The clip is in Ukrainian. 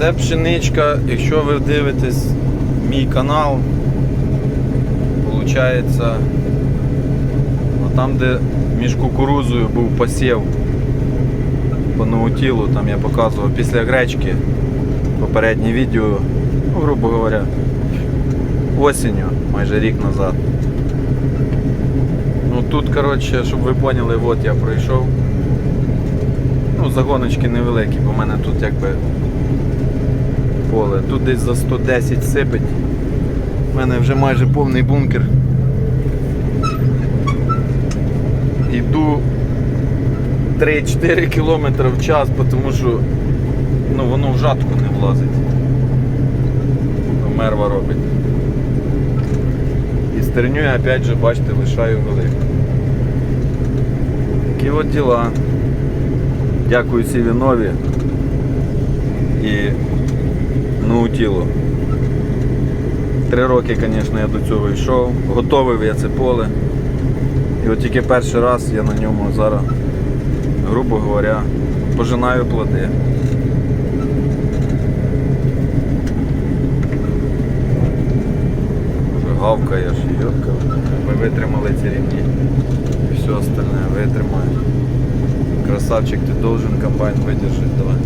Це пшеничка, якщо ви дивитесь мій канал, виходить, там, де між кукурузою був посів по наутілу, там я показував після гречки попереднє відео, ну, грубо говоря, осінню, майже рік назад. Ну тут, коротше, щоб ви поняли, от я пройшов. Ну, загоночки невеликі, бо в мене тут якби поле. Тут десь за 110 сипить. У мене вже майже повний бункер. Іду 3-4 км в час, тому що ну, воно в жатку не влазить. Мерва робить. І стерню я опять же, бачите, лишаю велику. Такі от діла. Дякую Сівінові і Наутілу. Три роки, звісно, я до цього йшов. Готовив я це поле. І от тільки перший раз я на ньому зараз, грубо говоря, пожинаю плоди. Вже гавкаєш, йотка. Ми витримали ці рівні. І все остальне витримає. Красавчик, ти должен комбайн выдержать, давай.